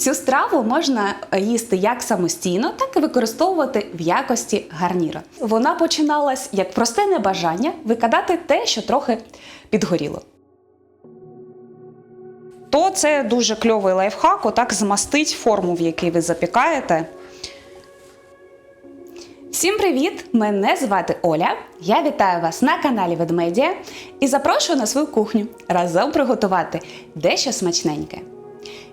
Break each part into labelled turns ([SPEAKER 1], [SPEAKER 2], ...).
[SPEAKER 1] Цю страву можна їсти як самостійно, так і використовувати в якості гарніра. Вона починалась як просте небажання викидати те, що трохи підгоріло. То це дуже кльовий лайфхак, отак змастить форму, в якій ви запікаєте. Всім привіт! Мене звати Оля. Я вітаю вас на каналі Ведмедія і запрошую на свою кухню разом приготувати дещо смачненьке.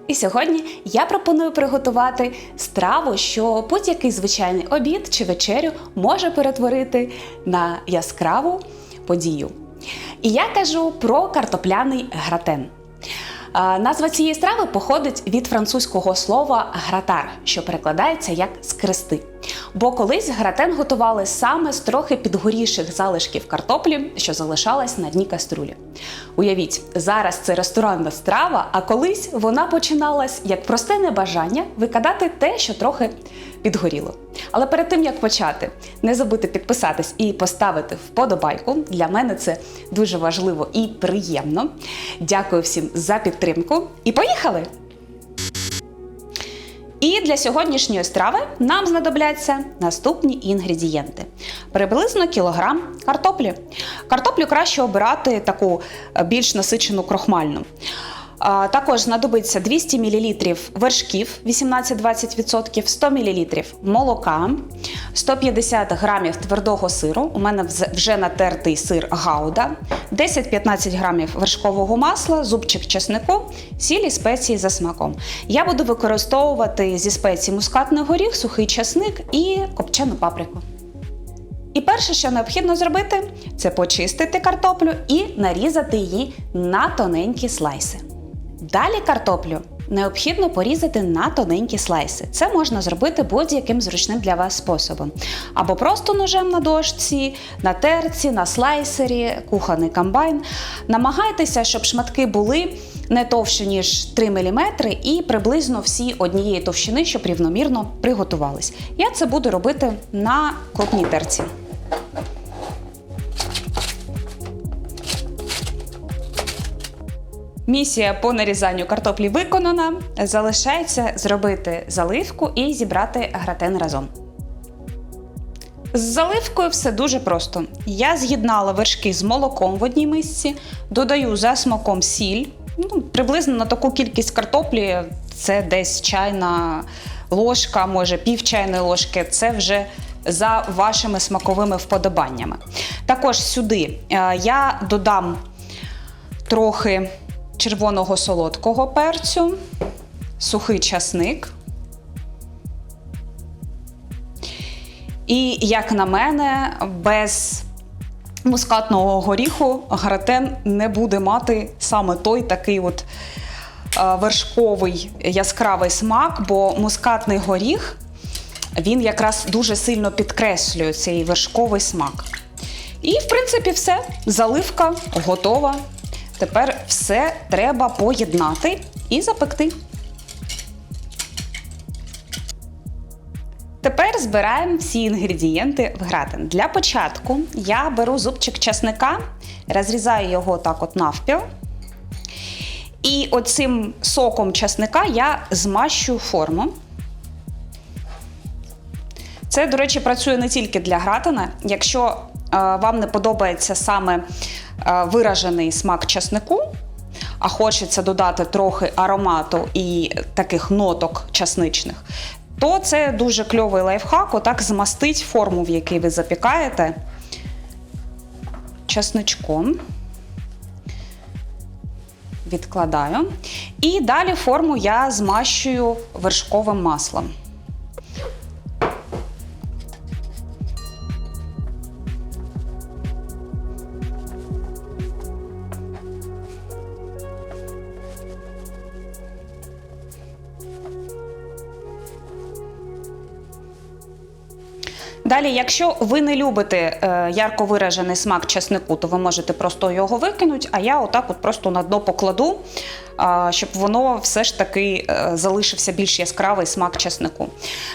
[SPEAKER 1] І сьогодні я пропоную приготувати страву, що будь-який звичайний обід чи вечерю може перетворити на яскраву подію. І я кажу про картопляний гратен. Назва цієї страви походить від французького слова гратар, що перекладається як скрести. Бо колись гратен готували саме з трохи підгоріших залишків картоплі, що залишалась на дні каструлі. Уявіть, зараз це ресторанна страва, а колись вона починалась як просте небажання викидати те, що трохи підгоріло. Але перед тим як почати, не забудьте підписатись і поставити вподобайку. Для мене це дуже важливо і приємно. Дякую всім за підтримку. І поїхали! І для сьогоднішньої страви нам знадобляться наступні інгредієнти: приблизно кілограм картоплі. Картоплю краще обирати таку е, більш насичену крохмальну. Також знадобиться 200 мл вершків 18-20%, 100 мл молока, 150 г твердого сиру. У мене вже натертий сир гауда, 10-15 г вершкового масла, зубчик чеснику, сіль і спеції за смаком. Я буду використовувати зі спецій мускатний горіх, сухий чесник і копчену паприку. І перше, що необхідно зробити, це почистити картоплю і нарізати її на тоненькі слайси. Далі картоплю необхідно порізати на тоненькі слайси. Це можна зробити будь-яким зручним для вас способом. Або просто ножем на дошці, на терці, на слайсері, кухонний комбайн. Намагайтеся, щоб шматки були не товщі, ніж 3 мм, і приблизно всі однієї товщини, щоб рівномірно приготувались. Я це буду робити на крупній терці. Місія по нарізанню картоплі виконана. Залишається зробити заливку і зібрати гратен разом. З заливкою все дуже просто. Я з'єднала вершки з молоком в одній мисці, додаю за смаком сіль. Ну, приблизно на таку кількість картоплі це десь чайна ложка, може пів чайної ложки. Це вже за вашими смаковими вподобаннями. Також сюди е, я додам трохи червоного солодкого перцю, сухий часник. І, як на мене, без мускатного горіху гратен не буде мати саме той такий от е, вершковий яскравий смак, бо мускатний горіх він якраз дуже сильно підкреслює цей вершковий смак. І, в принципі, все. Заливка готова. Тепер все треба поєднати і запекти. Тепер збираємо всі інгредієнти в гратин. Для початку я беру зубчик часника, розрізаю його так от навпіл. І оцим соком часника я змащую форму. Це, до речі, працює не тільки для гратина. Якщо вам не подобається саме е, виражений смак часнику, а хочеться додати трохи аромату і таких ноток часничних, то це дуже кльовий лайфхак. Отак змастить форму, в якій ви запікаєте часничком. Відкладаю. І далі форму я змащую вершковим маслом. Далі, якщо ви не любите е, ярко виражений смак чеснику, то ви можете просто його викинути, а я отак от просто на дно покладу, е, щоб воно все ж таки е, залишився більш яскравий смак чеснику.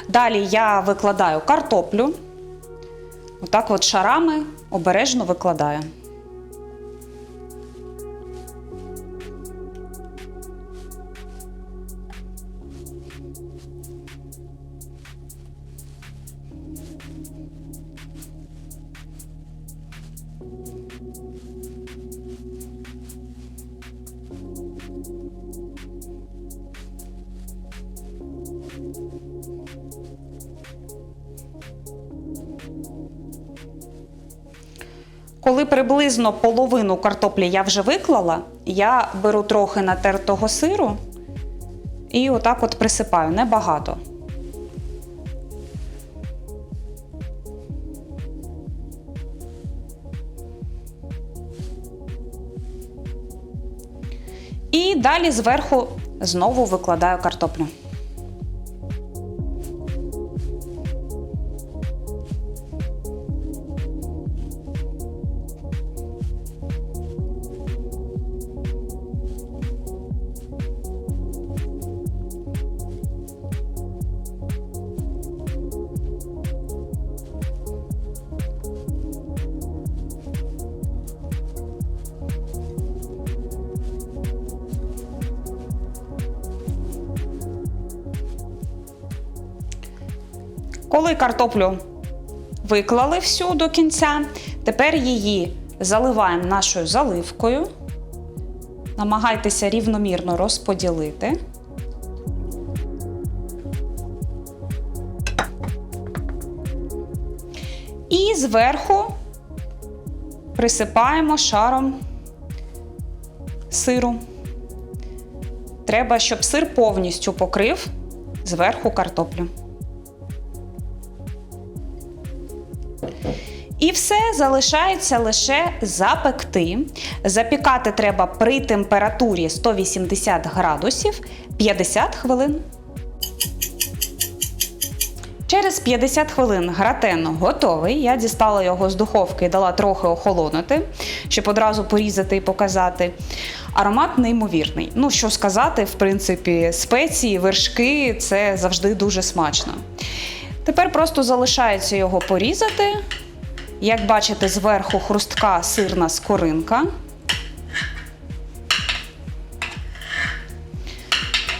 [SPEAKER 1] Далі я викладаю картоплю, отак от шарами обережно викладаю. Коли приблизно половину картоплі я вже виклала, я беру трохи натертого сиру і отак от присипаю, небагато. І далі зверху знову викладаю картоплю. Коли картоплю виклали всю до кінця, тепер її заливаємо нашою заливкою. Намагайтеся рівномірно розподілити. І зверху присипаємо шаром сиру. Треба, щоб сир повністю покрив зверху картоплю. І все залишається лише запекти. Запікати треба при температурі 180 градусів 50 хвилин. Через 50 хвилин гратен готовий. Я дістала його з духовки і дала трохи охолонути, щоб одразу порізати і показати. Аромат неймовірний. Ну, що сказати, в принципі, спеції, вершки це завжди дуже смачно. Тепер просто залишається його порізати. Як бачите, зверху хрустка сирна скоринка.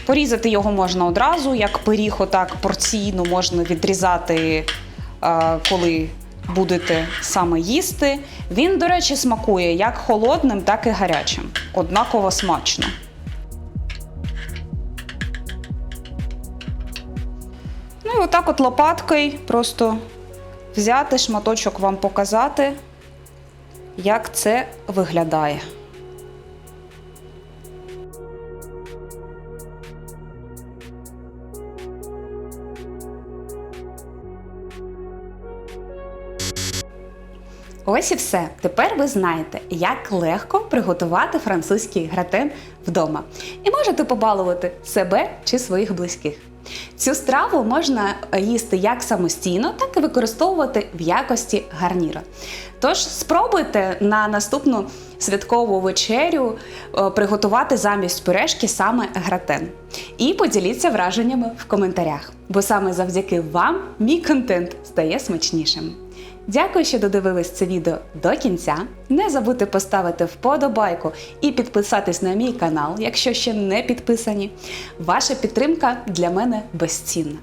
[SPEAKER 1] Порізати його можна одразу, як пиріг, отак порційно можна відрізати, е, коли будете саме їсти. Він, до речі, смакує як холодним, так і гарячим. Однаково смачно. Ну і отак от лопаткою просто взяти шматочок вам показати, як це виглядає. Ось і все. Тепер ви знаєте, як легко приготувати французький гратен вдома. І можете побалувати себе чи своїх близьких. Цю страву можна їсти як самостійно, так і використовувати в якості гарніра. Тож спробуйте на наступну святкову вечерю е, приготувати замість пюрешки саме гратен. І поділіться враженнями в коментарях, бо саме завдяки вам мій контент стає смачнішим. Дякую, що додивились це відео до кінця. Не забудьте поставити вподобайку і підписатись на мій канал, якщо ще не підписані. Ваша підтримка для мене безцінна.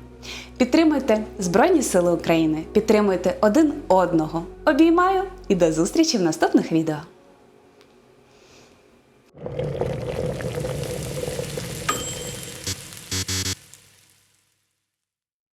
[SPEAKER 1] Підтримуйте Збройні Сили України, підтримуйте один одного. Обіймаю і до зустрічі в наступних відео.